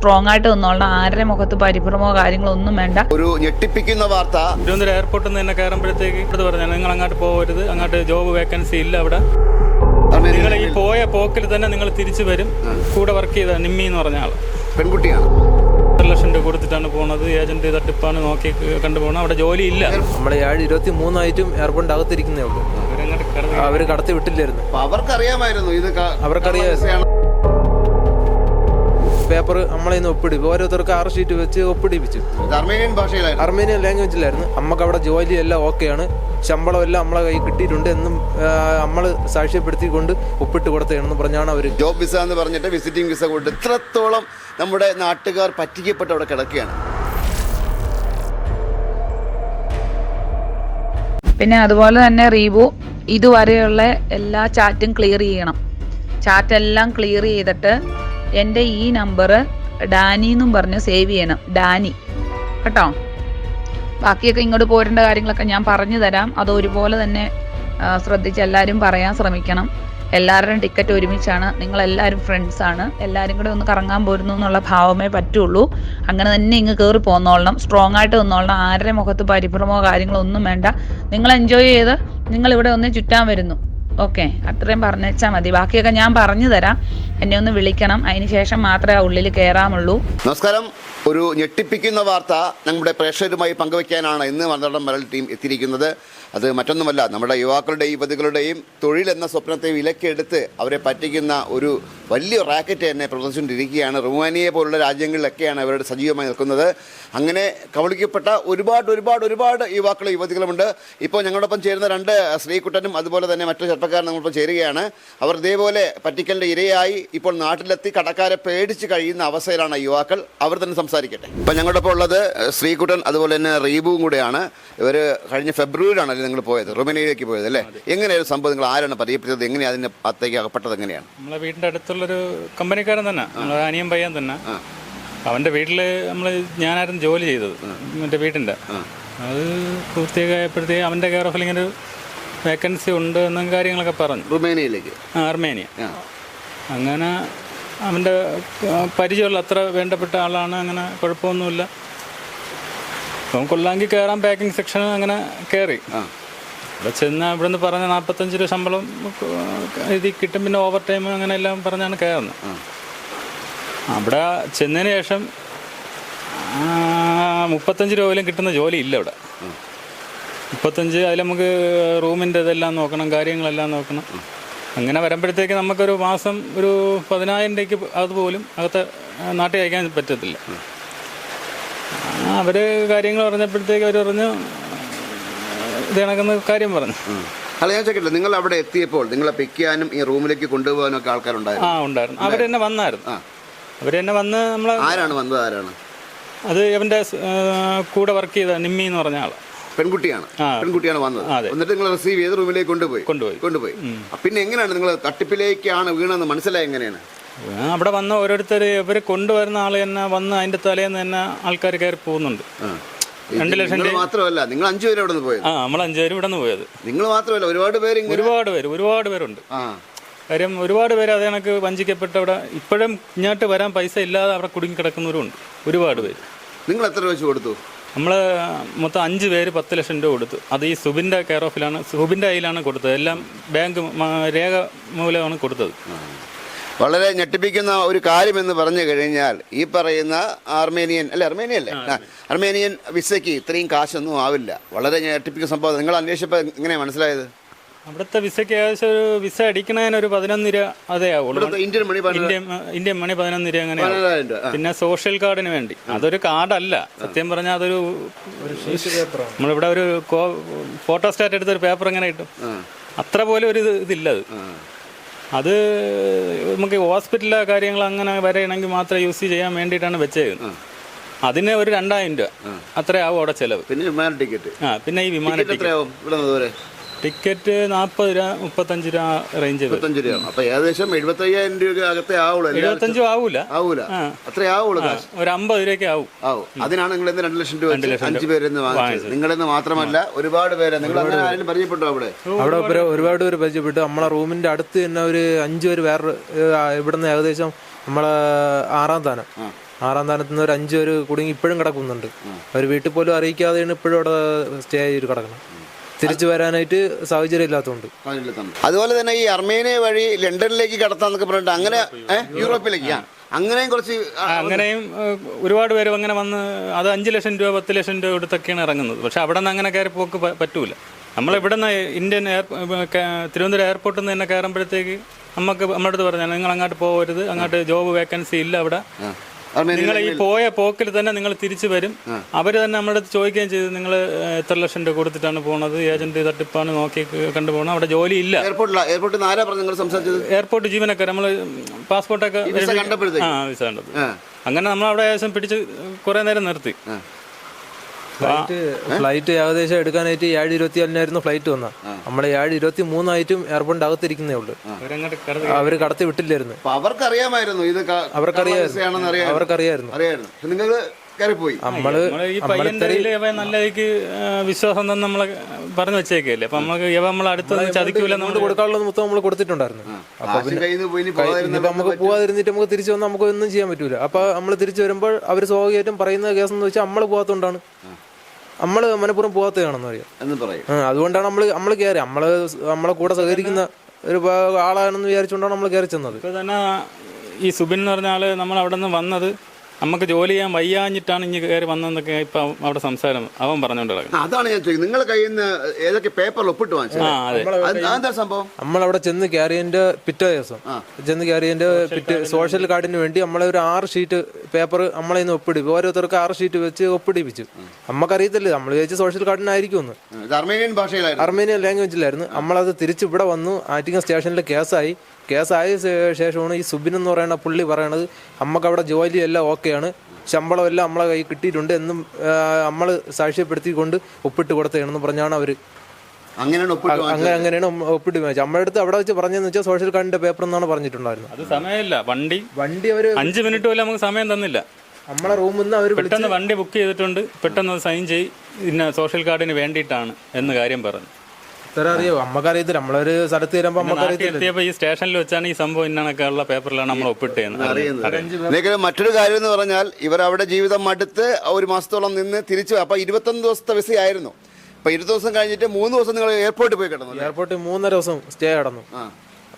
Strong ആയിട്ട് നിന്നോളണം. ആരുടെ മുഖത്ത് പരിഭ്രമോ കാര്യങ്ങളോ ഒന്നും വേണ്ട. ഒരു ഞെട്ടിപ്പിക്കുന്ന വാർത്ത. തിരുവനന്തപുരം എയർപോർട്ടിൽ നിന്ന് തന്നെ കയറുമ്പോഴത്തേക്ക് ഇത് പറഞ്ഞു നിങ്ങൾ അങ്ങോട്ട് പോകരുത്. അങ്ങോട്ട് ജോബ് വേക്കൻസി ഇല്ല അവിടെ. നിങ്ങൾ ഈ പോയ പോക്കിൽ തന്നെ നിങ്ങൾ തിരിച്ചു വരും. കൂടെ വർക്ക് ചെയ്ത നിമ്മി എന്ന് പറഞ്ഞ ആൾ പെൺകുട്ടിയാണ്. ലക്ഷം രൂപ കൊടുത്തിട്ടാണ് പോണത്. ഏജന്റ് തട്ടിപ്പാണ് നോക്കി കണ്ടുപോകണം അവിടെ ജോലി ഇല്ല. നമ്മളെ ഏഴ് ഇരുപത്തി മൂന്നായിട്ടും എയർപോർട്ടിന്റെ അകത്തിരിക്കുന്നേ ഉള്ളൂ. അവർ കടത്തി വിട്ടില്ലായിരുന്നു. അവർക്കറിയാമായിരുന്നു ഇത് അവർക്കറിയാം. പേപ്പർ നമ്മളെ നിന്ന് ഒപ്പിടിപ്പ് ഓരോരുത്തർക്ക് ആറ് ഷീറ്റ് വെച്ച് ഒപ്പിടിപ്പിച്ചു. അർമേനിയൻ ഭാഷയിലായിരുന്നു. അർമേനിയൻ ലാംഗ്വേജിലായിരുന്നു നമുക്ക് അവിടെ ജോലി എല്ലാം ഓക്കെയാണ്. ശമ്പളം എല്ലാം നമ്മളെ കൈ കിട്ടിയിട്ടുണ്ട് എന്നും നമ്മൾ സാക്ഷ്യപ്പെടുത്തിക്കൊണ്ട് ഒപ്പിട്ട് കൊടുത്തതാണെന്ന് പറഞ്ഞാണ് അവർ ജോബ് വിസ എന്ന് പറഞ്ഞിട്ട് വിസിറ്റിംഗ് വിസ കൊണ്ട് ഇത്രത്തോളം നമ്മുടെ നാട്ടുകാർ പറ്റിക്കപ്പെട്ട് അവിടെ കിടക്കുകയാണ്. പിന്നെ അതുപോലെ തന്നെ റീബു ഇതുവരെയുള്ള എല്ലാ ചാറ്റും ക്ലിയർ ചെയ്യണം. ചാറ്റെല്ലാം ക്ലിയർ ചെയ്തിട്ട് എന്റെ ഈ നമ്പർ ഡാനി എന്നും പറഞ്ഞ് സേവ് ചെയ്യണം. ഡാനി. കേട്ടോ? ബാക്കിയൊക്കെ ഇങ്ങോട്ട് പോരേണ്ട കാര്യങ്ങളൊക്കെ ഞാൻ പറഞ്ഞു തരാം. അത് ഒരുപോലെ തന്നെ ശ്രദ്ധിച്ച് എല്ലാവരും പറയാൻ ശ്രമിക്കണം. എല്ലാവരുടെയും ടിക്കറ്റ് ഒരുമിച്ചാണ്. നിങ്ങളെല്ലാവരും ഫ്രണ്ട്സാണ് എല്ലാവരും കൂടെ ഒന്ന് കറങ്ങാൻ പോരുന്നു എന്നുള്ള ഭാവമേ പറ്റുള്ളൂ. അങ്ങനെ തന്നെ ഇങ്ങ് കയറി പോന്നോളണം. സ്ട്രോങ് ആയിട്ട് നിന്നോളണം. ആരുടെ മുഖത്ത് പരിഭ്രമോ കാര്യങ്ങളോ ഒന്നും വേണ്ട. നിങ്ങൾ എൻജോയ് ചെയ്ത് നിങ്ങൾ ഇവിടെ ഒന്ന് ചുറ്റാൻ വരുന്നു. ഓക്കെ അത്രയും പറഞ്ഞേച്ചാൽ മതി. ബാക്കിയൊക്കെ ഞാൻ പറഞ്ഞു തരാം. എന്നെ ഒന്ന് വിളിക്കണം. അതിന് ശേഷം മാത്രമേ ഉള്ളിൽ കയറാമുള്ളൂ നമസ്കാരം. ഒരു ഞെട്ടിപ്പിക്കുന്ന വാർത്ത നമ്മുടെ പ്രേക്ഷകരുമായി പങ്കുവയ്ക്കാനാണ് ഇന്ന് മന്ത്രം മരൽ ടീം എത്തിയിരിക്കുന്നത്. അത് മറ്റൊന്നുമല്ല നമ്മുടെ യുവാക്കളുടെയും യുവതികളുടെയും തൊഴിൽ എന്ന സ്വപ്നത്തെ വിലക്കെടുത്ത് അവരെ പറ്റിക്കുന്ന ഒരു വലിയ റാക്കറ്റ് തന്നെ പ്രദർശിച്ചുകൊണ്ടിരിക്കുകയാണ് റുമാനിയ പോലുള്ള രാജ്യങ്ങളിലൊക്കെയാണ് അവരുടെ സജീവമായി നിൽക്കുന്നത്. അങ്ങനെ കബളിക്കപ്പെട്ട ഒരുപാട് ഒരുപാട് ഒരുപാട് യുവാക്കളും യുവതികളുമുണ്ട്. ഇപ്പോൾ ഞങ്ങളോടൊപ്പം ചേരുന്ന രണ്ട് ശ്രീകുട്ടനും അതുപോലെ തന്നെ മറ്റു ചെറുപ്പക്കാരും നമ്മളിപ്പോൾ ചേരുകയാണ്. അവർ ഇതേപോലെ പറ്റിക്കലിന്റെ ഇരയായി ഇപ്പോൾ നാട്ടിലെത്തി കടക്കാരെ പേടിച്ച് കഴിയുന്ന അവസ്ഥയിലാണ് യുവാക്കൾ. അവർ തന്നെ സംസാരിക്കട്ടെ. ഇപ്പം ഞങ്ങളോടൊപ്പം ഉള്ളത് ശ്രീകുട്ടൻ അതുപോലെ തന്നെ റീബുവും കൂടെയാണ്. ഇവർ കഴിഞ്ഞ ഫെബ്രുവരിയിലാണല്ലേ നിങ്ങൾ പോയത്? റൊമേനിയയിലേക്ക് പോയത് അല്ലേ? എങ്ങനെയൊരു സംഭവം നിങ്ങൾ ആരാണ് പരിചയപ്പെട്ടത് എങ്ങനെയാണ് അതിന്റെ അത്തേക്ക് അകപ്പെട്ടത്? എങ്ങനെയാണ്? നമ്മളെ വീടിന്റെ അടുത്തുള്ളൊരു കമ്പനിക്കാരൻ തന്നെ. നമ്മളെ അനിയൻ പയ്യൻ തന്നെ. അവന്റെ വീട്ടിൽ നമ്മൾ ഞാനായിരുന്നു ജോലി ചെയ്തത് മറ്റേ വീട്ടിന്റെ. അത് പൂർത്തിയായപ്പോഴത്തേക്ക് അവന്റെ കെയർ ഓഫിൽ ഇങ്ങനെ ഒരു വേക്കൻസി ഉണ്ട് എന്നും കാര്യങ്ങളൊക്കെ പറഞ്ഞു. റുമേനിയയിലേക്ക്? ആ, അർമേനിയ. അങ്ങനെ അവന്റെ പരിചയമുള്ള അത്ര വേണ്ടപ്പെട്ട ആളാണ്. അങ്ങനെ കുഴപ്പമൊന്നുമില്ല. അപ്പം കൊല്ലാങ്കി കയറാൻ പാക്കിംഗ് സെക്ഷൻ അങ്ങനെ കയറി അവിടെ ചെന്ന് ഇവിടെ നിന്ന് പറഞ്ഞ നാൽപ്പത്തഞ്ച് രൂപ ശമ്പളം ഇത് കിട്ടും പിന്നെ ഓവർ ടൈം അങ്ങനെ എല്ലാം പറഞ്ഞാണ് കയറുന്നത് അവിടെ ചെന്നതിന് ശേഷം മുപ്പത്തഞ്ച് രൂപ പോലും കിട്ടുന്ന ജോലി ഇല്ല ഇവിടെ മുപ്പത്തഞ്ച് അതിൽ നമുക്ക് റൂമിന്റെ ഇതെല്ലാം നോക്കണം കാര്യങ്ങളെല്ലാം നോക്കണം. അങ്ങനെ വരുമ്പോഴത്തേക്ക് നമുക്കൊരു മാസം ഒരു പതിനായിരം രൂപയ്ക്ക് അതുപോലും അകത്ത് നാട്ടിൽ അയക്കാൻ പറ്റത്തില്ല. അവർ കാര്യങ്ങൾ പറഞ്ഞപ്പോഴത്തേക്ക് അവർ പറഞ്ഞു ഇത് കണക്കുന്ന കാര്യം പറഞ്ഞു. അല്ല ഞാൻ ചോദിക്കട്ടെ നിങ്ങൾ അവിടെ എത്തിയപ്പോൾ നിങ്ങളെ പിക്ക് ചെയ്യാനും ഈ റൂമിലേക്ക് കൊണ്ടുപോകാനും ഒക്കെ ആൾക്കാരുണ്ടായിരുന്നു? ആ ഉണ്ടായിരുന്നു. അവർ തന്നെ വന്നായിരുന്നു. അവർ തന്നെ വന്ന് നമ്മൾ ആരാണ് വന്നത് ആരാണ്? അത് അവന്റെ കൂടെ വർക്ക് ചെയ്ത നിമ്മി എന്ന് പറഞ്ഞ ആൾ പെൺകുട്ടിയാണ്. പെൺകുട്ടിയാണ് വന്നത്. എന്നിട്ട് നിങ്ങൾ റിസീവ് ചെയ്ത് റൂമിലേക്ക് കൊണ്ടുപോയി? കൊണ്ടുപോയി. കൊണ്ടുപോയി. പിന്നെ എങ്ങനെയാണ് നിങ്ങൾ തട്ടിപ്പിലേക്കാണ് വീണെന്ന് മനസ്സിലായി എങ്ങനെയാണ്? അവിടെ വന്ന ഓരോരുത്തർ ഇവർ കൊണ്ടുവരുന്ന ആൾ തന്നെ വന്ന് അതിന്റെ തലേന്ന് തന്നെ ആൾക്കാർ കയറി പോകുന്നുണ്ട്. രണ്ട് ലക്ഷം രൂപ. മാത്രമല്ല നിങ്ങൾ അഞ്ചു പേര് അവിടെ നിന്ന് പോയത്? ആ നമ്മൾ അഞ്ചുപേരും ഇവിടെ നിന്ന് പോയത്. നിങ്ങൾ മാത്രമല്ല ഒരുപാട് പേര് ഒരുപാട് പേര് ഒരുപാട് പേരുണ്ട്. ആ. കാര്യം ഒരുപാട് പേര് അതേ കണക്ക് വഞ്ചിക്കപ്പെട്ട് അവിടെ ഇപ്പോഴും ഇങ്ങോട്ട് വരാൻ പൈസ ഇല്ലാതെ അവിടെ കുടുങ്ങി കിടക്കുന്നവരുണ്ട് ഒരുപാട് പേര്. നിങ്ങൾ എത്ര രൂപ വെച്ച് കൊടുത്തു? നമ്മൾ മൊത്തം അഞ്ച് പേര് പത്ത് ലക്ഷം രൂപ കൊടുത്തു. അത് ഈ സുബിന്റെ കെയർ ഓഫിലാണ് സുബിന്റെ കയ്യിലാണ് കൊടുത്തത്. എല്ലാം ബാങ്ക് രേഖ മൂലമാണ് കൊടുത്തത്. വളരെ ഞെട്ടിപ്പിക്കുന്ന ഒരു കാര്യമെന്ന് പറഞ്ഞു കഴിഞ്ഞാൽ ഈ പറയുന്ന അർമേനിയൻ അല്ലെ? അർമേനിയൻ അല്ലേ അർമേനിയൻ വിസയ്ക്ക് ഇത്രയും കാശൊന്നും ആവില്ല. വളരെ ഞെട്ടിപ്പിക്കുന്ന സംഭവം. നിങ്ങൾ അന്വേഷിച്ചപ്പോൾ എങ്ങനെയാണ് മനസ്സിലായത്? അവിടുത്തെ വിസയ്ക്ക് ഏകദേശം ഒരു വിസ അടിക്കണതിന് ഒരു പതിനൊന്ന് രൂപ അതേ ആവുള്ളൂ ഇന്ത്യൻ മണി ഇന്ത്യൻ മണി പതിനൊന്ന് രൂപ അങ്ങനെ. പിന്നെ സോഷ്യൽ കാർഡിന് വേണ്ടി. അതൊരു കാർഡല്ല. സത്യം പറഞ്ഞാൽ അതൊരു നമ്മളിവിടെ ഒരു ഫോട്ടോ സ്റ്റാറ്റ് എടുത്ത ഒരു പേപ്പർ ഇങ്ങനെ കിട്ടും അത്ര പോലെ ഒരു ഇത് ഇതില്ല അത് അത് നമുക്ക് ഹോസ്പിറ്റലിലെ കാര്യങ്ങൾ അങ്ങനെ വരെയാണെങ്കിൽ മാത്രം യൂസ് ചെയ്യാൻ വേണ്ടിയിട്ടാണ് വെച്ചത് അതിന് ഒരു രണ്ടായിരം രൂപ. അത്രയാവും അവിടെ ചെലവ്. പിന്നെ വിമാന ടിക്കറ്റ്. ആ പിന്നെ ഈ വിമാന ടിക്കറ്റ് എത്രയാവും? ഇവിടെ നിന്ന് ദൂരെ ടിക്കറ്റ് നാൽപ്പത് രൂപ മുപ്പത്തഞ്ച് രൂപ റേഞ്ച് മുപ്പത്തഞ്ച് രൂപ അപ്പൊ ഏകദേശം എഴുപത്തി അയ്യായിരം രൂപ അകത്തെ ആവുള്ളൂ എഴുപത്തഞ്ചും ആവൂല. ആവൂല. അത്ര ആവുള്ളൂ ഒരു അമ്പത് രൂപയ്ക്ക് ആവും. ആവും. അതിനാണ് നിങ്ങൾ രണ്ട് ലക്ഷം രൂപ അഞ്ച് പേരെന്ന് വാങ്ങിച്ചത്. നിങ്ങളെന്ന് മാത്രമല്ല ഒരുപാട് പേരെ. നിങ്ങൾ അങ്ങനെ ആരെങ്കിലും പരിചയപ്പെട്ടോ അവിടെ? അവിടെ ഒരുപാട് പേര് പരിചയപ്പെട്ടു. നമ്മളെ റൂമിന്റെ അടുത്ത് തന്നെ ഒരു അഞ്ചു പേര് വേറെ ഇവിടുന്ന് ഏകദേശം നമ്മളെ ആറാം താനം. ആറാം സ്ഥാനത്ത് നിന്ന് ഒരു അഞ്ചു പേര് കുടുങ്ങി ഇപ്പോഴും കിടക്കുന്നുണ്ട്. അവർ വീട്ടിൽ പോലും അറിയിക്കാതെയാണ് ഇപ്പോഴും അവിടെ സ്റ്റേ ചെയ്ത് കിടക്കണം തിരിച്ചു വരാനായിട്ട് സാഹചര്യം ഇല്ലാത്തതുകൊണ്ട്. അതുപോലെ തന്നെ ഈ അർമേനിയ വഴി ലണ്ടനിലേക്ക് കടത്താന്നൊക്കെ പറഞ്ഞിട്ട് അങ്ങനെ യൂറോപ്പിലേക്ക് അങ്ങനെയും കുറച്ച് അങ്ങനെയും ഒരുപാട് പേര് അങ്ങനെ വന്ന് അത് അഞ്ച് ലക്ഷം രൂപ പത്ത് ലക്ഷം രൂപ കൊടുത്തൊക്കെയാണ് ഇറങ്ങുന്നത്. പക്ഷെ അവിടെ നിന്ന് അങ്ങനെ കയറി പോക്ക് പറ്റൂല. നമ്മൾ ഇവിടെ നിന്ന് ഇന്ത്യൻ എയർ തിരുവനന്തപുരം എയർപോർട്ടിൽ നിന്ന് തന്നെ കയറുമ്പോഴത്തേക്ക് നമുക്ക് നമ്മുടെ അടുത്ത് പറഞ്ഞാൽ നിങ്ങൾ അങ്ങോട്ട് പോകരുത് അങ്ങോട്ട് ജോബ് വേക്കൻസി ഇല്ല അവിടെ. നിങ്ങൾ ഈ പോയ പോക്കിൽ തന്നെ നിങ്ങൾ തിരിച്ചു വരും. അവർ തന്നെ നമ്മുടെ ചോദിക്കുകയും ചെയ്തു നിങ്ങൾ എത്ര ലക്ഷം രൂപ കൊടുത്തിട്ടാണ് പോണത്? ഏജന്റ് തട്ടിപ്പാണ് നോക്കി കണ്ടു പോകണം അവിടെ ജോലി ഇല്ല. എയർപോർട്ടിൽ എയർപോർട്ട് ജീവനക്കാർ നമ്മൾ പാസ്പോർട്ടൊക്കെ ആ വിസ കണ്ടത് അങ്ങനെ നമ്മൾ അവിടെ ഏകദേശം പിടിച്ച് കുറെ നേരം നിർത്തി. ഫ്ലൈറ്റ് ഫ്ലൈറ്റ് ഏകദേശം എടുക്കാനായിട്ട് ഏഴ് ഇരുപത്തി നാലിനായിരുന്നു ഫ്ലൈറ്റ് വന്ന. നമ്മളെ ഏഴ് ഇരുപത്തി മൂന്നായിട്ടും എയർപോർട്ടിന്റെ അകത്തിരിക്കുന്നേ ഉള്ളൂ. അവർ കടത്തി വിട്ടില്ലായിരുന്നു. അവർക്കറിയാമായിരുന്നു ഇത് അവർക്കറിയാം അവർക്കറിയായിരുന്നു. വിസയാണെന്ന് അറിയാമായിരുന്നു. അവർക്കറിയായിരുന്നു. അറിയായിരുന്നു നിങ്ങൾ കയറിപ്പോയി. നമ്മൾ നമ്മൾ ഈ പയ്യന്റെ കയ്യിൽ നല്ല രീതിക്ക് വിശ്വാസം തന്നെ നമ്മളെ പറഞ്ഞു വെച്ചേക്കല്ലേ. അപ്പൊ നമുക്ക് ഇവ നമ്മൾ അടുത്തൊന്നും ചതിക്കൂല നമ്മൾ കൊടുക്കാനുള്ള കൊടുക്കാനുള്ളത് മൊത്തം നമ്മൾ കൊടുത്തിട്ടുണ്ടായിരുന്നു. അപ്പൊ നമുക്ക് പോവാതിരുന്നിട്ട് നമുക്ക് തിരിച്ചു വന്നാൽ നമുക്ക് ഒന്നും ചെയ്യാൻ പറ്റൂല. അപ്പൊ നമ്മൾ തിരിച്ചു വരുമ്പോൾ അവർ സ്വാഭാവികമായിട്ടും പറയുന്ന കേസ് എന്ന് വെച്ചാൽ നമ്മൾ പോകാത്തോണ്ടാണ് നമ്മൾ മനഃപൂർവം പോകാത്തതാണെന്ന് അറിയാം എന്ന് പറയും. ആ, അതുകൊണ്ടാണ് നമ്മൾ നമ്മൾ കയറി നമ്മൾ നമ്മളെ കൂടെ സഹകരിക്കുന്ന ഒരു ആളാണെന്ന് വിചാരിച്ചുകൊണ്ടാണ് നമ്മൾ കയറി ചെന്നത്. ഇപ്പൊ തന്നെ ഈ സുബിൻ എന്ന് പറഞ്ഞ ആൾ നമ്മൾ അവിടെ നിന്ന് വന്നത് നമുക്ക് ജോലി ചെയ്യാൻ വയ്യാഞ്ഞിട്ടാണ് ഇനി കയറി വന്നതെന്നൊക്കെ ഇപ്പൊ അവിടെ സംസാരം അവൻ പറഞ്ഞുകൊണ്ട് കിടക്കുന്നത് ആ, അതാണ് ഞാൻ ചോദിക്കുന്നത്. നിങ്ങളെ കയ്യിൽ നിന്ന് ഏതൊക്കെ പേപ്പറിൽ ഒപ്പിട്ട് വാങ്ങിച്ചത്? ആ അതെ. അത് അതെന്താ സംഭവം? നമ്മളവിടെ ചെന്ന് കയറിയതിന്റെ പിറ്റേ ദിവസം. ചെന്ന് കയറിയതിന്റെ പിറ്റേ സോഷ്യൽ കാർഡിന് വേണ്ടി. നമ്മളെ ഒരു ആറ് ഷീറ്റ് പേപ്പർ നമ്മളെ ഇന്ന് ഒപ്പിടി. ഓരോരുത്തർക്ക് ആറ് ഷീറ്റ് വെച്ച് ഒപ്പിടിപ്പിച്ചു. നമുക്കറിയത്തില്ല നമ്മൾ വിചാരിച്ച സോഷ്യൽ കാർഡിനായിരിക്കും ഒന്ന് ഇത് അർമേനിയൻ ഭാഷയിലായിരുന്നു. അർമേനിയൻ ലാംഗ്വേജിലായിരുന്നു നമ്മളത് തിരിച്ച് ഇവിടെ വന്നു ആറ്റിങ്ങൽ സ്റ്റേഷനിൽ കേസായി കേസായ ശേഷമാണ് ഈ സുബിൻ എന്ന് പറയുന്ന പുള്ളി പറയണത് നമുക്ക് അവിടെ ജോലി എല്ലാം ഓക്കെയാണ്. ശമ്പളം എല്ലാം നമ്മളെ കൈ കിട്ടിയിട്ടുണ്ട് എന്നും നമ്മൾ സാക്ഷ്യപ്പെടുത്തിക്കൊണ്ട് ഒപ്പിട്ട് കൊടുത്തതാണെന്ന് പറഞ്ഞാണ് അവർ അങ്ങനെയാണ് ഒപ്പിട്ട് വാങ്ങിച്ചത് അങ്ങനെ അങ്ങനെയാണ് ഒപ്പിട്ട് വാങ്ങിച്ചത്. നമ്മുടെ അടുത്ത് അവിടെ വെച്ച് പറഞ്ഞതെന്ന് വെച്ചാൽ സോഷ്യൽ കാർഡിന്റെ പേപ്പർ എന്നാണ് പറഞ്ഞിട്ടുണ്ടായിരുന്നത്. അത് സമയമില്ല. വണ്ടി വണ്ടി അവർ അഞ്ച് മിനിറ്റ് പോലും നമുക്ക് സമയം തന്നില്ല. നമ്മളെ റൂമിൽ നിന്ന് അവർ പെട്ടെന്ന് വണ്ടി ബുക്ക് ചെയ്തിട്ടുണ്ട്. പെട്ടെന്ന് സൈൻ ചെയ്യ് ഇന്ന സോഷ്യൽ കാർഡിന് വേണ്ടിയിട്ടാണ് എന്ന് കാര്യം പറഞ്ഞു. അറിയോ? നമ്മക്കറിയത്തില്ല നമ്മളൊരു സ്ഥലത്ത് വരുമ്പോ അമ്മക്കറിയത്തില്ല. നമ്മക്കറിയത്തില്ല ഈ സ്റ്റേഷനിൽ വെച്ചാണ് ഈ സംഭവം ഇന്നണൊക്കെ ഉള്ള പേപ്പറിലാണ് നമ്മൾ ഒപ്പിട്ട് അറിയുന്നത്. മറ്റൊരു കാര്യം എന്ന് പറഞ്ഞാൽ ഇവർ അവിടെ ജീവിതം മടുത്ത് ഒരു മാസത്തോളം നിന്ന് തിരിച്ചു അപ്പൊ ഇരുപത്തൊന്ന് ദിവസത്തെ വിസയായിരുന്നു അപ്പൊ ഇരുപത് ദിവസം കഴിഞ്ഞിട്ട് മൂന്ന് ദിവസം നിങ്ങൾ എയർപോർട്ടിൽ പോയി കിടന്നു? എയർപോർട്ടിൽ മൂന്നര ദിവസം സ്റ്റേ കടന്നു.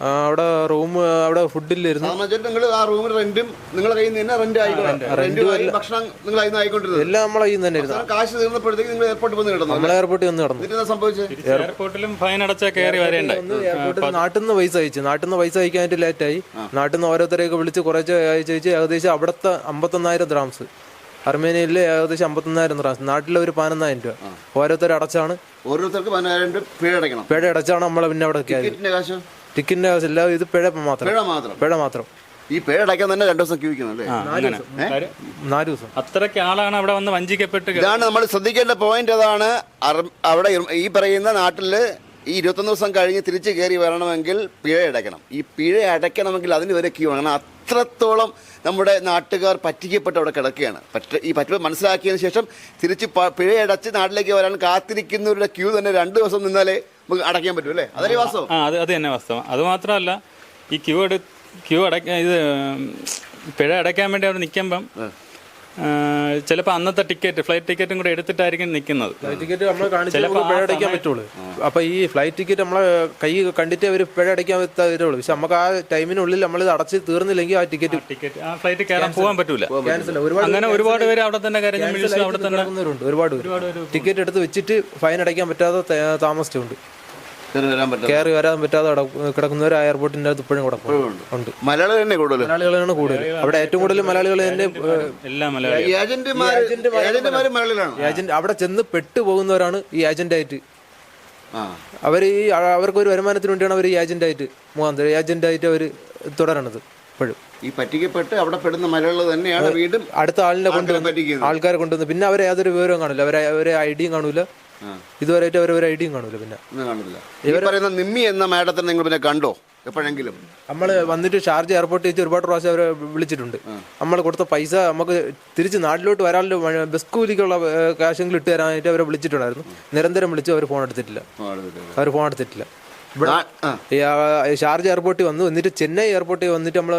അവിടെ റൂം അവിടെ ഫുഡില്ലായിരുന്നു. നിങ്ങൾ ആ റൂമിൽ റെന്റും നിങ്ങളുടെ കയ്യിൽ നിന്ന് തന്നെ റെന്റ് ആയിക്കോട്ടെ ആയി ഭക്ഷണം നിങ്ങൾ അതിൽ ആയിക്കൊണ്ടിരുന്നത്. എല്ലാം നമ്മളെ കയ്യിൽ നിന്ന് തന്നെ ആയിരുന്നു കാശ് തീർന്നപ്പോഴത്തേക്ക് നിങ്ങൾ എയർപോർട്ടിൽ വന്ന് കിടന്നു. നമ്മളെ എയർപോർട്ടിൽ വന്ന് കടന്നു. സംഭവിച്ചത് എയർപോർട്ടിലും ഫൈൻ അടച്ചാ കയറി വരേണ്ടേ? എയർപോർട്ടിൽ നാട്ടിൽ നിന്ന് പൈസ അയച്ചു. നാട്ടിൽ നിന്ന് പൈസ അയക്കാനായിട്ട് ലേറ്റായി നാട്ടിൽ നിന്ന് ഓരോരുത്തരെയൊക്കെ വിളിച്ച് കുറച്ച് അയച്ചു അയച്ച് ഏകദേശം അവിടുത്തെ അമ്പത്തൊന്നായിരം ദ്രാംസ് അർമേനിയയിലെ ഏകദേശം അമ്പത്തൊന്നായിരം ദ്രാംസ് നാട്ടിലെ ഒരു പതിനൊന്നായിരം രൂപ. ഓരോരുത്തർ അടച്ചാണ്. ഓരോരുത്തർക്ക് പതിനായിരം രൂപ പേട അടയ്ക്കണം പേട അടച്ചാണ് നമ്മളെ പിന്നെ അവിടെ ടിക്കറ്റിന്റെ ആവശ്യമില്ല ഇത് പിഴ മാത്രം. പിഴ മാത്രം. പിഴ മാത്രം. ഈ പേഴ അടയ്ക്കാൻ തന്നെ രണ്ടു ദിവസം ക്യൂക്കണം അല്ലേ ആ, അങ്ങനെ. കാര്യം- നാല് ദിവസം. അത്രയ്ക്ക് ആളാണ് അവിടെ വന്ന് വഞ്ചിക്കപ്പെട്ട് കിട- ഇതാണ് നമ്മൾ ശ്രദ്ധിക്കേണ്ട പോയിന്റ് അതാണ്. അവിടെ ഈ പറയുന്ന നാട്ടിൽ ഈ ഇരുപത്തൊന്ന് ദിവസം കഴിഞ്ഞ് തിരിച്ച് കയറി വരണമെങ്കിൽ പിഴ അടയ്ക്കണം. ഈ പിഴ അടയ്ക്കണമെങ്കിൽ അതിന് വരെ ക്യൂ ആണ് കാരണം അത്രത്തോളം നമ്മുടെ നാട്ടുകാർ പറ്റിക്കപ്പെട്ട് അവിടെ കിടക്കുകയാണ്. പറ്റ ഈ പറ്റ മനസ്സിലാക്കിയതിന് ശേഷം തിരിച്ച് പ- പിഴ അടച്ച് നാട്ടിലേക്ക് വരാൻ കാത്തിരിക്കുന്നവരുടെ ക്യൂ തന്നെ രണ്ട് ദിവസം നിന്നാലേ നമുക്ക് അടയ്ക്കാൻ പറ്റും അല്ലേ? അതല്ലേ വാസ്തവം. ആ അത് അത് തന്നെ വാസ്തവം. അത് മാത്രമല്ല ഈ ക്യൂ എടു ക്യൂ അടയ്ക്കാൻ ഇത് പിഴ അടയ്ക്കാൻ വേണ്ടി അവിടെ നിൽക്കുമ്പം ചിലപ്പോൾ അന്നത്തെ ടിക്കറ്റ് ഫ്ലൈറ്റ് ടിക്കറ്റും കൂടെ എടുത്തിട്ടായിരിക്കും നിൽക്കുന്നത്. ഫ്ലൈറ്റ് ടിക്കറ്റ് നമ്മൾ കാണിച്ചാൽ നമുക്ക് പിഴ അടയ്ക്കാൻ പറ്റുള്ളൂ. അപ്പൊ ഈ ഫ്ലൈറ്റ് ടിക്കറ്റ് നമ്മളെ കൈ കണ്ടിട്ടേ അവർ പിഴ അടയ്ക്കാൻ തരുള്ളൂ പക്ഷെ നമുക്ക് ആ ടൈമിനുള്ളിൽ നമ്മൾ ഇത് അടച്ച് തീർന്നില്ലെങ്കിൽ ആ ടിക്കറ്റ് ടിക്കറ്റ് ആ ഫ്ലൈറ്റ് കയറാൻ പോകാൻ പറ്റൂല. അങ്ങനെ ഒരുപാട് പേര് അവിടെ തന്നെ കരഞ്ഞ് അവിടെ തന്നെ ഒരുപാട് ടിക്കറ്റ് എടുത്ത് വെച്ചിട്ട് ഫൈൻ അടയ്ക്കാൻ പറ്റാതെ താമസിച്ചുണ്ട് കയറി വരാൻ പറ്റാതെ കിട- കിടക്കുന്നവർ ആ എയർപോർട്ടിന്റെ അകത്ത് ഇപ്പോഴും കിടക്കും ഉണ്ട്. മലയാളികൾ തന്നെ കൂടുതൽ. മലയാളികളാണ് കൂടുതൽ. അവിടെ ഏറ്റവും കൂടുതൽ മലയാളികൾ തന്നെ എല്ലാം മലയാളി ഏജന്റുമാർ ഏജന്റുമാർ മലയാളികളാണ്. ഏജന്റ് അവിടെ ചെന്ന് പെട്ടുപോകുന്നവരാണ് ഈ ഏജന്റായിട്ട്. ആ. അവർ ഈ അവർക്ക് ഒരു വരുമാനത്തിന് വേണ്ടിയാണ് അവർ ഈ ഏജന്റായിട്ട് മുഖാന്തരം ഏജന്റായിട്ട് അവർ തുടരണത് ഇപ്പോഴും. ഈ പറ്റിക്കപ്പെട്ട് അവിടെ പെടുന്ന മലയാളികൾ തന്നെയാണ് വീണ്ടും അടുത്ത ആളിനെ കൊണ്ടുവന്ന് ആൾക്കാരെ കൊണ്ടുവന്ന്. പിന്നെ അവരെ യാതൊരു വിവരവും കാണില്ല. അവരെ അവരെ ഐഡിയും കാണൂല ഇതുവരെയായിട്ട് അവർ ഒരു ഐഡിയും കാണൂല പിന്നെ. ഈ പറയുന്ന നിമ്മി എന്ന മാഡത്തെ നിങ്ങൾ പിന്നെ കണ്ടോ? എപ്പോഴെങ്കിലും. നമ്മൾ വന്നിട്ട് ഷാർജ എയർപോർട്ടിൽ വെച്ച് ഒരുപാട് പ്രാവശ്യം അവരെ വിളിച്ചിട്ടുണ്ട്. നമ്മൾ കൊടുത്ത പൈസ നമുക്ക് തിരിച്ച് നാട്ടിലോട്ട് വരാനുള്ള ബസ് കൂലിക്കുള്ള കാശെങ്കിലും ഇട്ട് തരാനായിട്ട് അവരെ വിളിച്ചിട്ടുണ്ടായിരുന്നു. നിരന്തരം വിളിച്ചു അവർ ഫോൺ എടുത്തിട്ടില്ല. അവർ ഫോൺ എടുത്തിട്ടില്ല. ഷാർജ എയർപോർട്ടിൽ വന്നു. എന്നിട്ട് ചെന്നൈ എയർപോർട്ടിൽ വന്നിട്ട് നമ്മൾ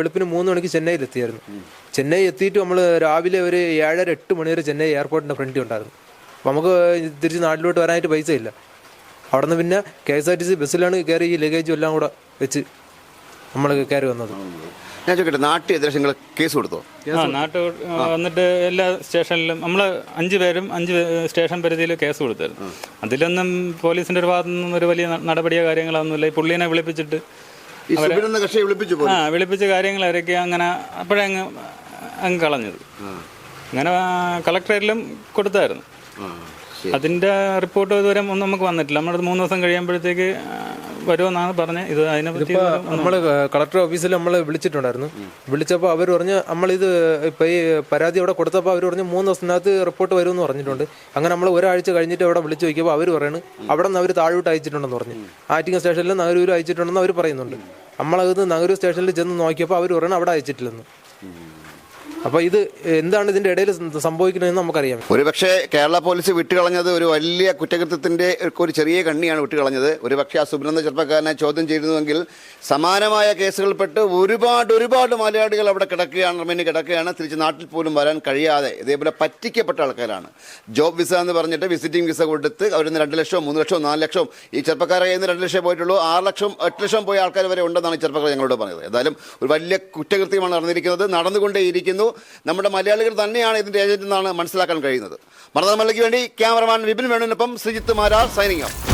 വെളുപ്പിന് മൂന്ന് മണിക്ക് ചെന്നൈയിൽ എത്തിയായിരുന്നു ചെന്നൈ എത്തിയിട്ട് നമ്മൾ രാവിലെ ഒരു ഏഴര എട്ട് മണി വരെ ചെന്നൈ എയർപോർട്ടിന്റെ ഫ്രണ്ടിൽ ഉണ്ടായിരുന്നു. അപ്പോൾ നമുക്ക് തിരിച്ച് നാട്ടിലോട്ട് വരാനായിട്ട് പൈസ ഇല്ല. അവിടെ നിന്ന് പിന്നെ K S R T C ബസ്സിലാണ് കയറി ഈ ലഗേജും എല്ലാം കൂടെ വെച്ച് നമ്മൾ കയറി വന്നത്. ഞാൻ ചോദിക്കട്ടെ നിങ്ങൾ കേസ് കൊടുത്തോ? ആ നാട്ട് വന്നിട്ട് എല്ലാ സ്റ്റേഷനിലും നമ്മൾ അഞ്ച് പേരും അഞ്ച് സ്റ്റേഷൻ പരിധിയിൽ കേസ് കൊടുത്തായിരുന്നു. അതിലൊന്നും പോലീസിന്റെ ഒരു ഭാഗത്തു നിന്നും ഒരു വലിയ നടപടിയോ കാര്യങ്ങളൊന്നുമില്ല ഈ പുള്ളീനെ വിളിപ്പിച്ചിട്ട് ആ വിളിപ്പിച്ച കാര്യങ്ങൾ അരക്കുക അങ്ങനെ അപ്പോഴേ അങ്ങ് അങ്ങ് കളഞ്ഞത്. അങ്ങനെ കളക്ടറേറ്റിലും കൊടുത്തായിരുന്നു. അതിന്റെ റിപ്പോർട്ട് ഇതുവരെ ഒന്നും നമുക്ക് വന്നിട്ടില്ല. നമ്മൾ മൂന്ന് ദിവസം കഴിയുമ്പോഴത്തേക്ക് വരുമെന്നാണ് പറഞ്ഞത് ഇത് അതിനെ പറ്റി നമ്മൾ കളക്ടർ ഓഫീസിൽ നമ്മൾ വിളിച്ചിട്ടുണ്ടായിരുന്നു. വിളിച്ചപ്പോൾ അവർ പറഞ്ഞ് നമ്മളിത് ഇപ്പോൾ ഈ പരാതി അവിടെ കൊടുത്തപ്പോൾ അവർ പറഞ്ഞു മൂന്ന് ദിവസത്തിനകത്ത് റിപ്പോർട്ട് വരുമെന്ന് പറഞ്ഞിട്ടുണ്ട്. അങ്ങനെ നമ്മൾ ഒരാഴ്ച കഴിഞ്ഞിട്ട് അവിടെ വിളിച്ചു നോക്കിയപ്പോൾ അവർ പറയുന്നു അവിടെ നിന്ന് അവർ താഴോട്ട് അയച്ചിട്ടുണ്ടെന്ന് പറഞ്ഞു. ആറ്റിങ്ങൽ സ്റ്റേഷനിൽ നഗരൂർ അയച്ചിട്ടുണ്ടെന്ന് അവർ പറയുന്നുണ്ട്. നമ്മളത് നഗരൂർ സ്റ്റേഷനിൽ ചെന്ന് നോക്കിയപ്പോൾ അവർ പറയുന്നത് അവിടെ അയച്ചിട്ടില്ലെന്ന്. അപ്പോൾ ഇത് എന്താണ് ഇതിന്റെ ഇടയിൽ സംഭവിക്കുന്നതെന്ന് നമുക്കറിയാം. ഒരുപക്ഷെ കേരള പോലീസ് വിട്ടുകളഞ്ഞത് ഒരു വലിയ കുറ്റകൃത്യത്തിന്റെ ഒരു ചെറിയ കണ്ണിയാണ് വിട്ടുകളഞ്ഞത്. ഒരുപക്ഷെ ആ സുബ്രഹ്മണ്യ ചെറുപ്പക്കാരനെ ചോദ്യം ചെയ്തിരുന്നുവെങ്കിൽ സമാനമായ കേസുകൾപ്പെട്ട് ഒരുപാട് ഒരുപാട് മലയാളികൾ അവിടെ കിടക്കുകയാണ് റിമൈൻഡ് കിടക്കുകയാണ്. തിരിച്ച് നാട്ടിൽ പോലും വരാൻ കഴിയാതെ ഇതേപോലെ പറ്റിക്കപ്പെട്ട ആൾക്കാരാണ്. ജോബ് വിസ എന്ന് പറഞ്ഞിട്ട് വിസിറ്റിംഗ് വിസ കൊടുത്ത് അവരിൽ നിന്ന് രണ്ട് ലക്ഷവും മൂന്ന് ലക്ഷവും നാല് ലക്ഷവും ഈ ചെറുപ്പക്കാരെ കയ്യിൽ നിന്ന് രണ്ട് ലക്ഷം പോയിട്ടുള്ളൂ. ആറ് ലക്ഷം എട്ട് ലക്ഷം പോയ ആൾക്കാർ വരെ ഉണ്ടെന്നാണ് ചെറുപ്പക്കാർ ഞങ്ങളോട് പറഞ്ഞത്. ഏതായാലും ഒരു വലിയ കുറ്റകൃത്യമാണ് നടന്നിരിക്കുന്നത്. നടന്നുകൊണ്ടേയിരിക്കുന്നു. നമ്മുടെ മലയാളികൾ തന്നെയാണ് ഇതിന്റെ ഏജന്റ് എന്നാണ് മനസ്സിലാക്കാൻ കഴിയുന്നത്. മറന്നാമല്ലയ്ക്ക് വേണ്ടി ക്യാമറമാൻ വിപിൻ വേണുവിനൊപ്പം ശ്രീജിത്ത് മാരാർ സൈനിങ്